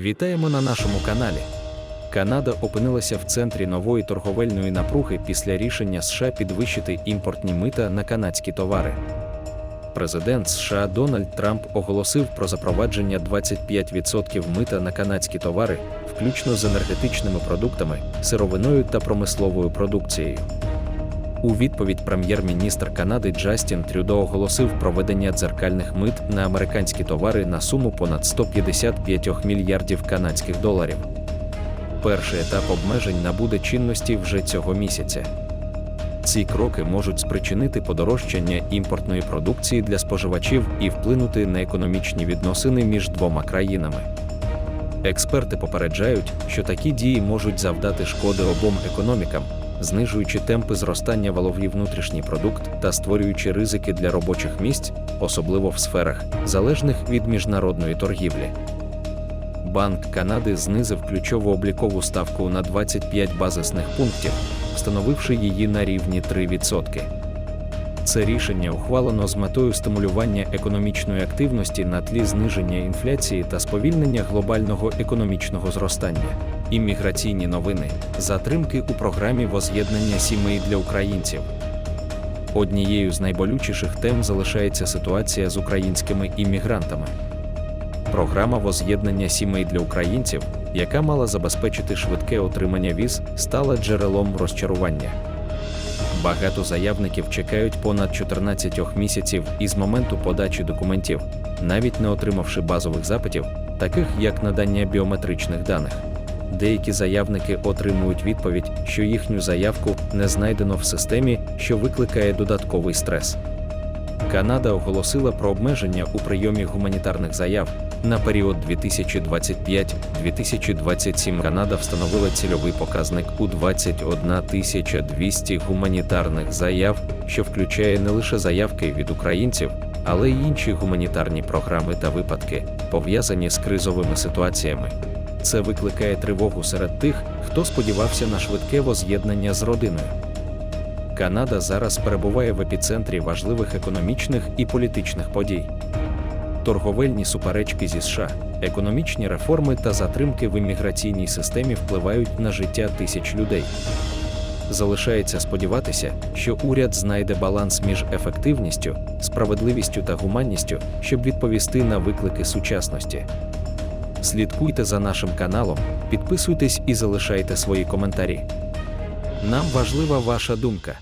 Вітаємо на нашому каналі. Канада опинилася в центрі нової торговельної напруги після рішення США підвищити імпортні мита на канадські товари. Президент США Дональд Трамп оголосив про запровадження 25% мита на канадські товари, включно з енергетичними продуктами, сировиною та промисловою продукцією. У відповідь прем'єр-міністр Канади Джастін Трюдо оголосив проведення дзеркальних мит на американські товари на суму понад 155 мільярдів канадських доларів. Перший етап обмежень набуде чинності вже цього місяця. Ці кроки можуть спричинити подорожчання імпортної продукції для споживачів і вплинути на економічні відносини між двома країнами. Експерти попереджають, що такі дії можуть завдати шкоди обом економікам, знижуючи темпи зростання валовий внутрішній продукт та створюючи ризики для робочих місць, особливо в сферах, залежних від міжнародної торгівлі. Банк Канади знизив ключову облікову ставку на 25 базисних пунктів, встановивши її на рівні 3%. Це рішення ухвалено з метою стимулювання економічної активності на тлі зниження інфляції та сповільнення глобального економічного зростання. Імміграційні новини, затримки у програмі воз'єднання сімей для українців. Однією з найболючіших тем залишається ситуація з українськими іммігрантами. Програма воз'єднання сімей для українців, яка мала забезпечити швидке отримання віз, стала джерелом розчарування. Багато заявників чекають понад 14 місяців із моменту подачі документів, навіть не отримавши базових запитів, таких як надання біометричних даних. Деякі заявники отримують відповідь, що їхню заявку не знайдено в системі, що викликає додатковий стрес. Канада оголосила про обмеження у прийомі гуманітарних заяв. На період 2025-2027 Канада встановила цільовий показник у 21 200 гуманітарних заяв, що включає не лише заявки від українців, але й інші гуманітарні програми та випадки, пов'язані з кризовими ситуаціями. Це викликає тривогу серед тих, хто сподівався на швидке воз'єднання з родиною. Канада зараз перебуває в епіцентрі важливих економічних і політичних подій. Торговельні суперечки зі США, економічні реформи та затримки в імміграційній системі впливають на життя тисяч людей. Залишається сподіватися, що уряд знайде баланс між ефективністю, справедливістю та гуманністю, щоб відповісти на виклики сучасності. Слідкуйте за нашим каналом, підписуйтесь і залишайте свої коментарі. Нам важлива ваша думка.